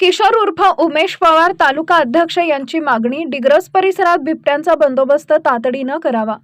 किशोर उर्फ उमेश पवार तालुका अध्यक्ष यांची मागणी डिग्रस परिसरात बिबट्यांचा बंदोबस्त तातडीनं करावा.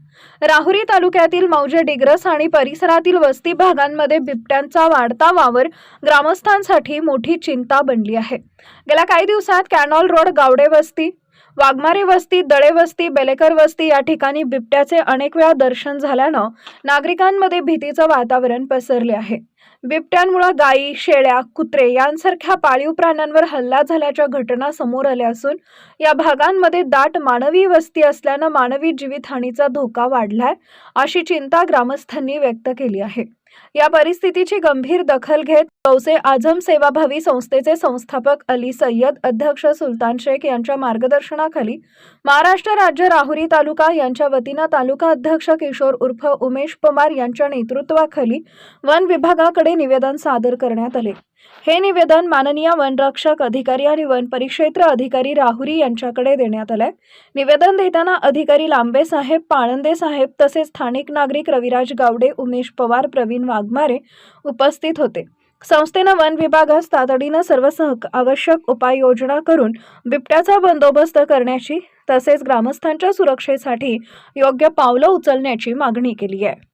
राहुरी तालुक्यातील मौजे डिग्रस आणि परिसरातील वस्ती भागांमध्ये बिबट्यांचा वाढता वावर ग्रामस्थांसाठी मोठी चिंता बनली आहे. गेल्या काही दिवसात कॅनॉल रोड गावडे वस्ती वाघमारे वस्ती दळे वस्ती बेलेकर वस्ती या ठिकाणी बिबट्याचे अनेक वेळा दर्शन झाल्यानं नागरिकांमध्ये भीतीचं वातावरण पसरले आहे. बिबट्यांमुळे गायी शेळ्या कुत्रे यांसारख्या पाळीव प्राण्यांवर हल्ला झाल्याच्या घटना समोर आल्या असून या भागांमध्ये दाट मानवी वस्ती असल्यानं मानवी जीवितहानीचा धोका वाढलाय अशी चिंता ग्रामस्थांनी व्यक्त केली आहे. या परिस्थितीची गंभीर दखल घेत गौसे आझम सेवाभावी संस्थेचे संस्थापक अली सय्यद अध्यक्ष सुलतान शेख यांच्या मार्गदर्शनाखाली महाराष्ट्र राज्य राहुरी तालुका यांच्या वतीनं तालुका अध्यक्ष किशोर उर्फ उमेश पवार यांच्या नेतृत्वाखाली वन विभागाकडे निवेदन सादर करण्यात आले. हे निवेदन माननीय वनरक्षक अधिकारी आणि वन परिक्षेत्र अधिकारी राहुरी यांच्याकडे देण्यात आलंय. निवेदन देताना अधिकारी लांबे साहेब पाळंदे साहेब तसेच स्थानिक नागरिक रविराज गावडे उमेश पवार प्रवीण वाघमारे उपस्थित होते. संस्थेनं वन विभागास तातडीनं सर्व सहक आवश्यक उपाययोजना करून बिबट्याचा बंदोबस्त करण्याची तसेच ग्रामस्थांच्या सुरक्षेसाठी योग्य पावलं उचलण्याची मागणी केली आहे.